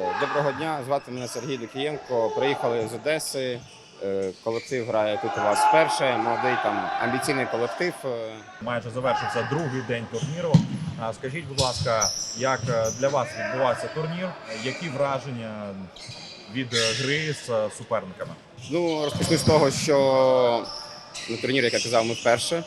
Доброго дня, звати мене Сергій Докієнко. Приїхали з Одеси. Е, Колектив грає тут у вас вперше. Молодий там амбіційний колектив. Е, Майже завершився другий день турніру. Скажіть, будь ласка, як е, для вас відбувався турнір? Які враження від гри з суперниками? Ну розпочну з того, що на турнірі, як я казав, ми вперше.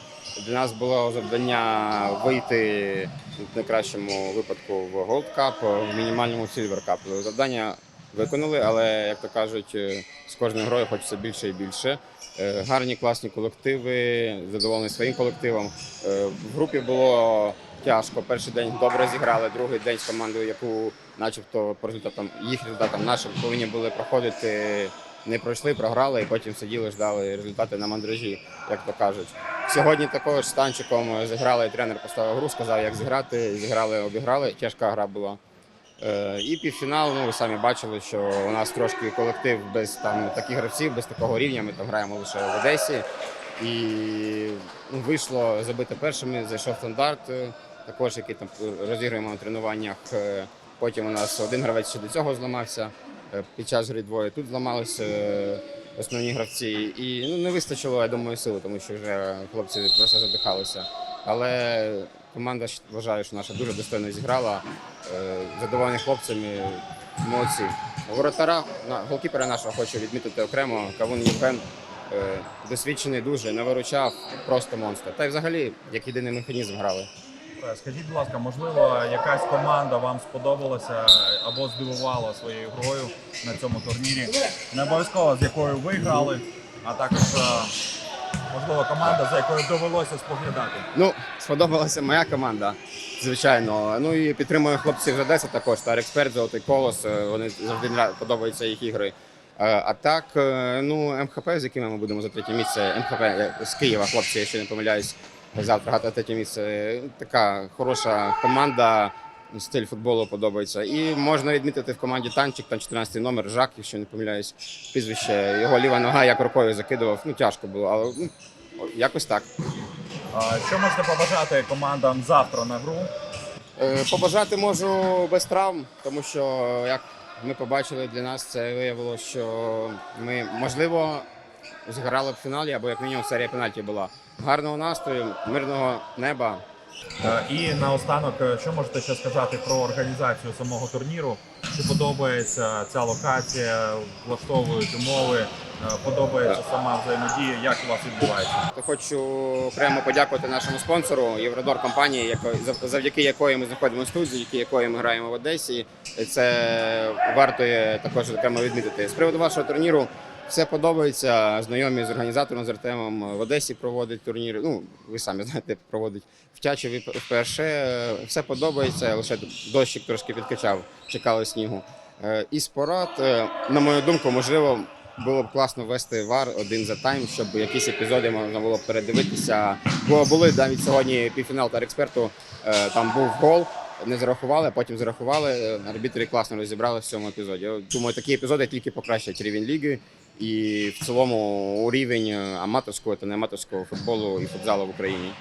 Для нас було завдання вийти в найкращому випадку в Gold Cup, в мінімальному Silver Cup. Завдання виконали, але як то кажуть, е, з кожною грою хочеться більше і більше. Е, Гарні, класні колективи, задоволені своїм колективом. Е, В групі було тяжко. Перший день добре зіграли, другий день з командою, яку, начебто, по результатам їх результатам нашим повинні були проходити. Не пройшли, програли, і потім сиділи, ждали результати на мандражі, як то кажуть. Сьогодні також з танчиком зіграли. Тренер поставив гру, сказав, як зіграти. Зіграли, обіграли. Тяжка гра була. Е, І півфінал, ну ви самі бачили, що у нас трошки колектив без там таких гравців, без такого рівня. Ми там граємо лише в Одесі. І ну, вийшло забити першими, зайшов стандарт, е, також який там розігруємо на тренуваннях. Е, Потім у нас один гравець ще до цього зламався. Е, Під час гри двоє тут зламалися е, основні гравці. І ну, не вистачило, я думаю, сили, тому що вже хлопці просто задихалися. Але команда вважає, що наша дуже достойно зіграла. Е, Задоволені хлопцями, молодці. Воротара, на- голкіпера нашого хочу відмітити окремо. Кавун Євген досвідчений дуже, не виручав, просто монстр. Та й взагалі, як єдиний механізм грали. Е, Скажіть, будь ласка, можливо, якась команда вам сподобалася або здивувала своєю грою на цьому турнірі? Не обов'язково з якою ви грали, а також е, можливо команда, за якою довелося споглядати. Ну, сподобалася моя команда, звичайно. Ну і підтримую хлопців з Одеси також. Та експерт, золотий колос. е, Вони завжди подобаються їх ігри. А так, ну, МХП, з якими ми будемо за третє місце, МХП з Києва, хлопці, якщо не помиляюсь, завтра грати третє місце. Е, Така хороша команда, стиль футболу подобається. І можна відмітити в команді танчик, там 14-й номер, Жак, якщо не помиляюсь, прізвище. Його ліва нога як рукою закидував. Ну, тяжко було, але ну, якось так. Що можете побажати командам завтра на гру? Е, Побажати можу без травм, тому що як ми побачили для нас, це виявилося, що ми можливо зіграли в фіналі, або як мінімум серія пенальті була. Гарного настрою, мирного неба. Е, І наостанок, е, що можете ще сказати про організацію самого турніру? Чи подобається ця локація, влаштовують умови, е, подобається сама взаємодія? Як у вас відбувається? Хочу окремо подякувати нашому спонсору Євродор компанії, завдяки якої ми знаходимося тут, завдяки якої ми граємо в Одесі. Це варто також окремо відмітити. З приводу вашого турніру. Все подобається. Знайомі з організатором з Артемом в Одесі проводить турнір. Ну, ви самі знаєте, проводить в Тячеві вперше. Все подобається. Лише дощик трошки підкачав, чекали снігу. Е, І спорад, е, на мою думку, можливо, було б класно ввести вар один за тайм, щоб якісь епізоди можна було передивитися. Бо були навіть сьогодні півфінал та експерту. е, Там був гол. Не зарахували, а потім зарахували. Арбітри класно розібрали в цьому епізоді. Думаю, такі епізоди тільки покращать рівень ліги і в цілому рівень е, аматорського та неаматорського футболу і футзалу в Україні.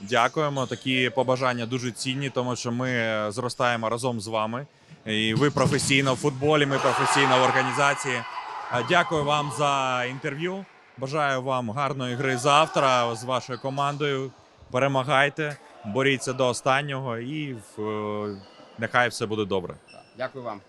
Дякуємо. Такі побажання дуже цінні, тому що ми зростаємо разом з вами. І ви професійно в футболі, ми професійно в організації. Дякую вам за інтерв'ю. Бажаю вам гарної гри завтра з вашою командою. Перемагайте, боріться до останнього і в, нехай все буде добре. Дякую вам.